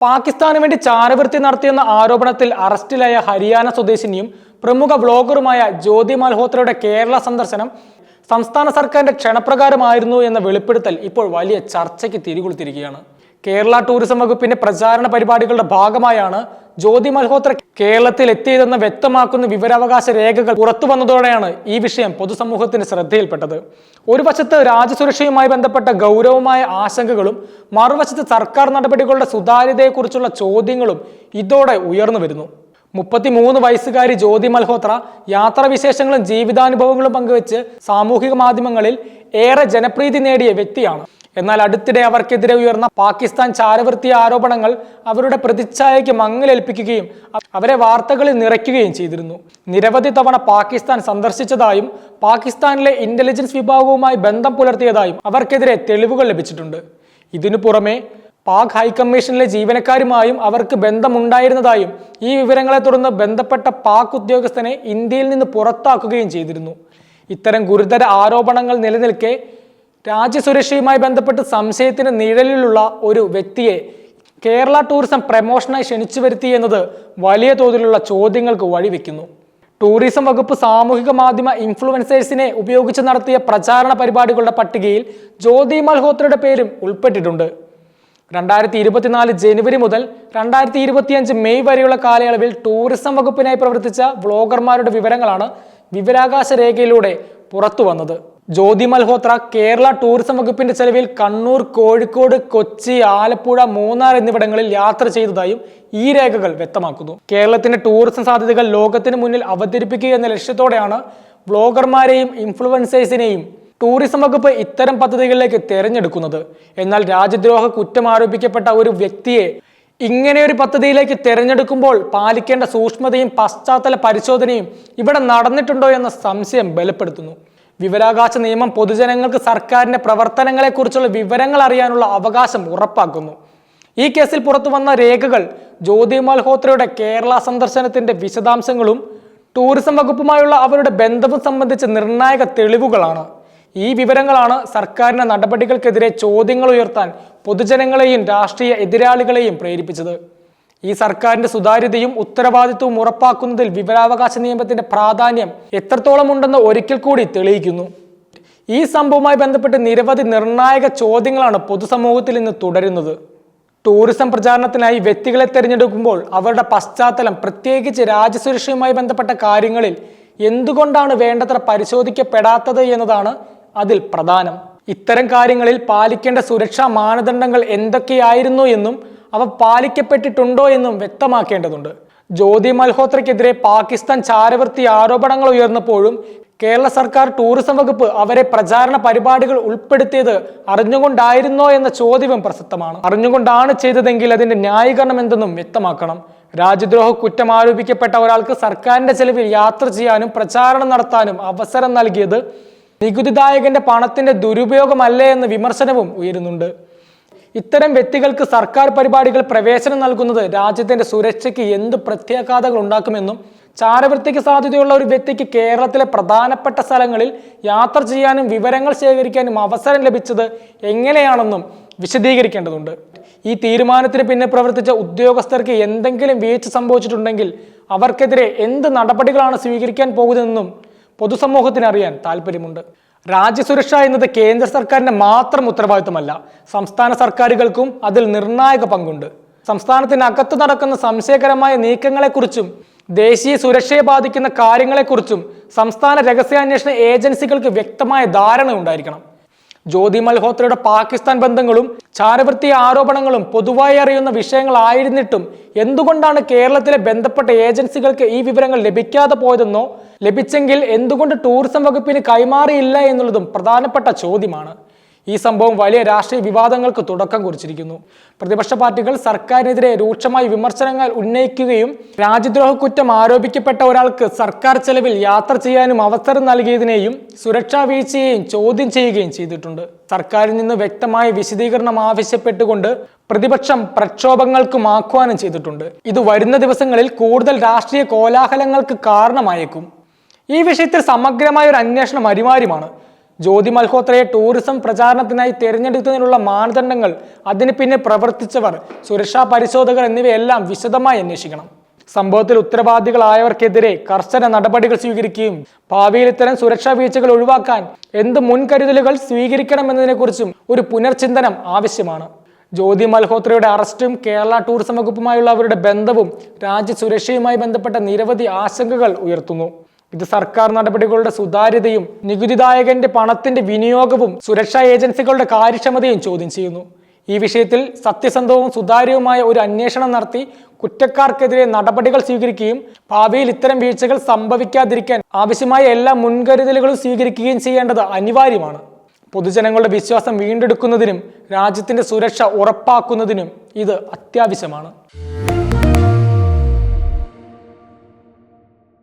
പാകിസ്ഥാന് വേണ്ടി ചാരവൃത്തി നടത്തിയെന്ന ആരോപണത്തിൽ അറസ്റ്റിലായ ഹരിയാന സ്വദേശിനിയും പ്രമുഖ വ്ലോഗറുമായ ജ്യോതി മൽഹോത്രയുടെ കേരള സന്ദർശനം സംസ്ഥാന സർക്കാരിന്റെ ക്ഷണപ്രകാരമായിരുന്നു എന്ന വെളിപ്പെടുത്തൽ ഇപ്പോൾ വലിയ ചർച്ചയ്ക്ക് തിരികൊളുത്തിരിക്കുകയാണ് കേരള ടൂറിസം വകുപ്പിന്റെ പ്രചാരണ പരിപാടികളുടെ ഭാഗമായാണ് ജ്യോതി മൽഹോത്ര കേരളത്തിൽ എത്തിയതെന്ന് വ്യക്തമാക്കുന്ന വിവരാവകാശ രേഖകൾ പുറത്തു വന്നതോടെയാണ് ഈ വിഷയം പൊതുസമൂഹത്തിന്റെ ശ്രദ്ധയിൽപ്പെട്ടത്. ഒരു വശത്ത് രാജ്യസുരക്ഷയുമായി ബന്ധപ്പെട്ട ഗൗരവമായ ആശങ്കകളും മറുവശത്ത് സർക്കാർ നടപടികളുടെ സുതാര്യതയെക്കുറിച്ചുള്ള ചോദ്യങ്ങളും ഇതോടെ ഉയർന്നു വരുന്നു. മുപ്പത്തിമൂന്ന് വയസ്സുകാരി ജ്യോതി മൽഹോത്ര യാത്രാവിശേഷങ്ങളും ജീവിതാനുഭവങ്ങളും പങ്കുവെച്ച് സാമൂഹിക മാധ്യമങ്ങളിൽ ഏറെ ജനപ്രീതി നേടിയ വ്യക്തിയാണ്. എന്നാൽ അടുത്തിടെ അവർക്കെതിരെ ഉയർന്ന പാകിസ്ഥാൻ ചാരവൃത്തി ആരോപണങ്ങൾ അവരുടെ പ്രതിച്ഛായയ്ക്ക് മങ്ങലേൽപ്പിക്കുകയും അവരെ വാർത്തകളിൽ നിറയ്ക്കുകയും ചെയ്തിരുന്നു. നിരവധി തവണ പാകിസ്ഥാൻ സന്ദർശിച്ചതായും പാകിസ്ഥാനിലെ ഇന്റലിജൻസ് വിഭാഗവുമായി ബന്ധം പുലർത്തിയതായും അവർക്കെതിരെ തെളിവുകൾ ലഭിച്ചിട്ടുണ്ട്. ഇതിനു പുറമെ പാക് ഹൈക്കമ്മീഷനിലെ ജീവനക്കാരുമായും അവർക്ക് ബന്ധമുണ്ടായിരുന്നതായും ഈ വിവരങ്ങളെ തുടർന്ന് ബന്ധപ്പെട്ട പാക് ഉദ്യോഗസ്ഥനെ ഇന്ത്യയിൽ നിന്ന് പുറത്താക്കുകയും ചെയ്തിരുന്നു. ഇത്തരം ഗുരുതര ആരോപണങ്ങൾ നിലനിൽക്കെ രാജ്യസുരക്ഷയുമായി ബന്ധപ്പെട്ട് സംശയത്തിന് നിഴലിലുള്ള ഒരു വ്യക്തിയെ കേരള ടൂറിസം പ്രമോഷനായി ക്ഷണിച്ചു വരുത്തി എന്നത് വലിയ തോതിലുള്ള ചോദ്യങ്ങൾക്ക് വഴിവെക്കുന്നു. ടൂറിസം വകുപ്പ് സാമൂഹിക മാധ്യമ ഇൻഫ്ലുവൻസേഴ്സിനെ ഉപയോഗിച്ച് നടത്തിയ പ്രചാരണ പരിപാടികളുടെ പട്ടികയിൽ ജ്യോതി മൽഹോത്രയുടെ പേരും ഉൾപ്പെട്ടിട്ടുണ്ട്. രണ്ടായിരത്തി ഇരുപത്തിനാല് ജനുവരി മുതൽ രണ്ടായിരത്തി ഇരുപത്തിയഞ്ച് മെയ് വരെയുള്ള കാലയളവിൽ ടൂറിസം വകുപ്പിനായി പ്രവർത്തിച്ച വ്ളോഗർമാരുടെ വിവരങ്ങളാണ് വിവരാകാശ രേഖയിലൂടെ പുറത്തു വന്നത് ജ്യോതി മൽഹോത്ര കേരള ടൂറിസം വകുപ്പിന്റെ ചെലവിൽ കണ്ണൂർ കോഴിക്കോട് കൊച്ചി ആലപ്പുഴ മൂന്നാർ എന്നിവിടങ്ങളിൽ യാത്ര ചെയ്തതായും ഈ രേഖകൾ വ്യക്തമാക്കുന്നു. കേരളത്തിന്റെ ടൂറിസം സാധ്യതകൾ ലോകത്തിന് മുന്നിൽ അവതരിപ്പിക്കുക എന്ന ലക്ഷ്യത്തോടെയാണ് വ്ളോഗർമാരെയും ഇൻഫ്ലുവൻസേഴ്സിനെയും ടൂറിസം വകുപ്പ് ഇത്തരം പദ്ധതികളിലേക്ക് തിരഞ്ഞെടുക്കുന്നത്. എന്നാൽ രാജ്യദ്രോഹ കുറ്റം ആരോപിക്കപ്പെട്ട ഒരു വ്യക്തിയെ ഇങ്ങനെ ഒരു പദ്ധതിയിലേക്ക് തിരഞ്ഞെടുക്കുമ്പോൾ പാലിക്കേണ്ട സൂക്ഷ്മതയും പശ്ചാത്തല പരിശോധനയും ഇവിടെ നടന്നിട്ടുണ്ടോ എന്ന സംശയം ബലപ്പെടുത്തുന്നു വിവരാവകാശ നിയമം പൊതുജനങ്ങൾക്ക് സർക്കാരിന്റെ പ്രവർത്തനങ്ങളെക്കുറിച്ചുള്ള വിവരങ്ങൾ അറിയാനുള്ള അവകാശം ഉറപ്പാക്കുന്നു. ഈ കേസിൽ പുറത്തു വന്ന രേഖകൾ ജ്യോതി മൽഹോത്രയുടെ കേരള സന്ദർശനത്തിന്റെ വിശദാംശങ്ങളും ടൂറിസം വകുപ്പുമായുള്ള അവരുടെ ബന്ധവും സംബന്ധിച്ച നിർണായക തെളിവുകളാണ്. ഈ വിവരങ്ങളാണ് സർക്കാരിന്റെ നടപടികൾക്കെതിരെ ചോദ്യങ്ങൾ ഉയർത്താൻ പൊതുജനങ്ങളെയും രാഷ്ട്രീയ എതിരാളികളെയും പ്രേരിപ്പിച്ചത്. ഈ സർക്കാരിന്റെ സുതാര്യതയും ഉത്തരവാദിത്വവും ഉറപ്പാക്കുന്നതിൽ വിവരാവകാശ നിയമത്തിന്റെ പ്രാധാന്യം എത്രത്തോളം ഉണ്ടെന്ന് ഒരിക്കൽ കൂടി തെളിയിക്കുന്നു. ഈ സംഭവവുമായി ബന്ധപ്പെട്ട് നിരവധി നിർണായക ചോദ്യങ്ങളാണ് പൊതുസമൂഹത്തിൽ ഇന്ന് തുടരുന്നത്. ടൂറിസം പ്രചാരണത്തിനായി വ്യക്തികളെ തിരഞ്ഞെടുക്കുമ്പോൾ അവരുടെ പശ്ചാത്തലം പ്രത്യേകിച്ച് രാജ്യസുരക്ഷയുമായി ബന്ധപ്പെട്ട കാര്യങ്ങളിൽ എന്തുകൊണ്ടാണ് വേണ്ടത്ര പരിശോധിക്കപ്പെടാത്തത് എന്നതാണ് അതിൽ പ്രധാനം. ഇത്തരം കാര്യങ്ങളിൽ പാലിക്കേണ്ട സുരക്ഷാ മാനദണ്ഡങ്ങൾ എന്തൊക്കെയായിരുന്നു എന്നും അവ പാലിക്കപ്പെട്ടിട്ടുണ്ടോ എന്നും വ്യക്തമാക്കേണ്ടതുണ്ട്. ജ്യോതി മൽഹോത്രയ്ക്കെതിരെ പാകിസ്ഥാൻ ചാരവൃത്തി ആരോപണങ്ങൾ ഉയർന്നപ്പോഴും കേരള സർക്കാർ ടൂറിസം വകുപ്പ് അവരെ പ്രചാരണ പരിപാടികൾ ഉൾപ്പെടുത്തിയത് അറിഞ്ഞുകൊണ്ടായിരുന്നോ എന്ന ചോദ്യവും പ്രസക്തമാണ്. അറിഞ്ഞുകൊണ്ടാണ് ചെയ്തതെങ്കിൽ അതിന്റെ ന്യായീകരണം എന്തെന്നും വ്യക്തമാക്കണം. രാജ്യദ്രോഹ കുറ്റം ആരോപിക്കപ്പെട്ട ഒരാൾക്ക് സർക്കാരിന്റെ ചെലവിൽ യാത്ര ചെയ്യാനും പ്രചാരണം നടത്താനും അവസരം നൽകിയത് നികുതിദായകന്റെ പണത്തിന്റെ ദുരുപയോഗമല്ലേ എന്ന വിമർശനവും ഉയരുന്നുണ്ട്. ഇത്തരം വ്യക്തികൾക്ക് സർക്കാർ പരിപാടികൾ പ്രവേശനം നൽകുന്നത് രാജ്യത്തിന്റെ സുരക്ഷയ്ക്ക് എന്ത് പ്രത്യാഘാതങ്ങൾ ഉണ്ടാക്കുമെന്നും ചാരവൃത്തിക്ക് സാധ്യതയുള്ള ഒരു വ്യക്തിക്ക് കേരളത്തിലെ പ്രധാനപ്പെട്ട സ്ഥലങ്ങളിൽ യാത്ര ചെയ്യാനും വിവരങ്ങൾ ശേഖരിക്കാനും അവസരം ലഭിച്ചത് എങ്ങനെയാണെന്നും വിശദീകരിക്കേണ്ടതുണ്ട്. ഈ തീരുമാനത്തിന് പിന്നെ പ്രവർത്തിച്ച ഉദ്യോഗസ്ഥർക്ക് എന്തെങ്കിലും വീഴ്ച സംഭവിച്ചിട്ടുണ്ടെങ്കിൽ അവർക്കെതിരെ എന്ത് നടപടികളാണ് സ്വീകരിക്കാൻ പോകുന്നതെന്നും പൊതുസമൂഹത്തിന് അറിയാൻ താല്പര്യമുണ്ട് രാജ്യസുരക്ഷ എന്നത് കേന്ദ്ര സർക്കാരിന്റെ മാത്രം ഉത്തരവാദിത്തമല്ല സംസ്ഥാന സർക്കാരുകൾക്കും അതിൽ നിർണായക പങ്കുണ്ട്. സംസ്ഥാനത്തിനകത്ത് നടക്കുന്ന സംശയകരമായ നീക്കങ്ങളെക്കുറിച്ചും ദേശീയ സുരക്ഷയെ ബാധിക്കുന്ന കാര്യങ്ങളെക്കുറിച്ചും സംസ്ഥാന രഹസ്യാന്വേഷണ ഏജൻസികൾക്ക് വ്യക്തമായ ധാരണ ഉണ്ടായിരിക്കണം ജ്യോതി മൽഹോത്രയുടെ പാകിസ്ഥാൻ ബന്ധങ്ങളും ചാരവൃത്തി ആരോപണങ്ങളും പൊതുവായി അറിയുന്ന വിഷയങ്ങളായിരുന്നിട്ടും എന്തുകൊണ്ടാണ് കേരളത്തിലെ ബന്ധപ്പെട്ട ഏജൻസികൾക്ക് ഈ വിവരങ്ങൾ ലഭിക്കാതെ പോയതെന്നോ ലഭിച്ചെങ്കിൽ എന്തുകൊണ്ട് ടൂറിസം വകുപ്പിന് കൈമാറിയില്ല എന്നുള്ളതും പ്രധാനപ്പെട്ട ചോദ്യമാണ്. ഈ സംഭവം വലിയ രാഷ്ട്രീയ വിവാദങ്ങൾക്ക് തുടക്കം കുറിച്ചിരിക്കുന്നു. പ്രതിപക്ഷ പാർട്ടികൾ സർക്കാരിനെതിരെ രൂക്ഷമായി വിമർശനങ്ങൾ ഉന്നയിക്കുകയും രാജ്യദ്രോഹ കുറ്റം ആരോപിക്കപ്പെട്ട ഒരാൾക്ക് സർക്കാർ ചെലവിൽ യാത്ര ചെയ്യാനും അവസരം നൽകിയതിനെയും സുരക്ഷാ വീഴ്ചയെയും ചോദ്യം ചെയ്യുകയും ചെയ്തിട്ടുണ്ട്. സർക്കാരിൽ നിന്ന് വ്യക്തമായ വിശദീകരണം ആവശ്യപ്പെട്ടുകൊണ്ട് പ്രതിപക്ഷം പ്രക്ഷോഭങ്ങൾക്കും ആഹ്വാനം ചെയ്തിട്ടുണ്ട്. ഇത് വരുന്ന ദിവസങ്ങളിൽ കൂടുതൽ രാഷ്ട്രീയ കോലാഹലങ്ങൾക്ക് കാരണമായേക്കും. ഈ വിഷയത്തിൽ സമഗ്രമായ ഒരു അന്വേഷണം അനിവാര്യമാണ്. ജ്യോതി മൽഹോത്രയെ ടൂറിസം പ്രചാരണത്തിനായി തിരഞ്ഞെടുക്കുന്നതിനുള്ള മാനദണ്ഡങ്ങൾ അതിന് പിന്നെ പ്രവർത്തിച്ചവർ സുരക്ഷാ പരിശോധകർ എന്നിവയെല്ലാം വിശദമായി അന്വേഷിക്കണം. സംഭവത്തിൽ ഉത്തരവാദികളായവർക്കെതിരെ കർശന നടപടികൾ സ്വീകരിക്കുകയും ഭാവിയിൽ ഇത്തരം സുരക്ഷാ വീഴ്ചകൾ ഒഴിവാക്കാൻ എന്ത് മുൻകരുതലുകൾ സ്വീകരിക്കണമെന്നതിനെക്കുറിച്ചും ഒരു പുനർചിന്തനം ആവശ്യമാണ്. ജ്യോതി മൽഹോത്രയുടെ അറസ്റ്റും കേരള ടൂറിസം വകുപ്പുമായുള്ള അവരുടെ ബന്ധവും രാജ്യസുരക്ഷയുമായി ബന്ധപ്പെട്ട നിരവധി ആശങ്കകൾ ഉയർത്തുന്നു. ഇത് സർക്കാർ നടപടികളുടെ സുതാര്യതയും നികുതിദായകന്റെ പണത്തിന്റെ വിനിയോഗവും സുരക്ഷാ ഏജൻസികളുടെ കാര്യക്ഷമതയും ചോദ്യം ചെയ്യുന്നു. ഈ വിഷയത്തിൽ സത്യസന്ധവും സുതാര്യവുമായ ഒരു അന്വേഷണം നടത്തി കുറ്റക്കാർക്കെതിരെ നടപടികൾ സ്വീകരിക്കുകയും ഭാവിയിൽ ഇത്തരം വീഴ്ചകൾ സംഭവിക്കാതിരിക്കാൻ ആവശ്യമായ എല്ലാ മുൻകരുതലുകളും സ്വീകരിക്കുകയും ചെയ്യേണ്ടത് അനിവാര്യമാണ്. പൊതുജനങ്ങളുടെ വിശ്വാസം വീണ്ടെടുക്കുന്നതിനും രാജ്യത്തിന്റെ സുരക്ഷ ഉറപ്പാക്കുന്നതിനും ഇത് അത്യാവശ്യമാണ്.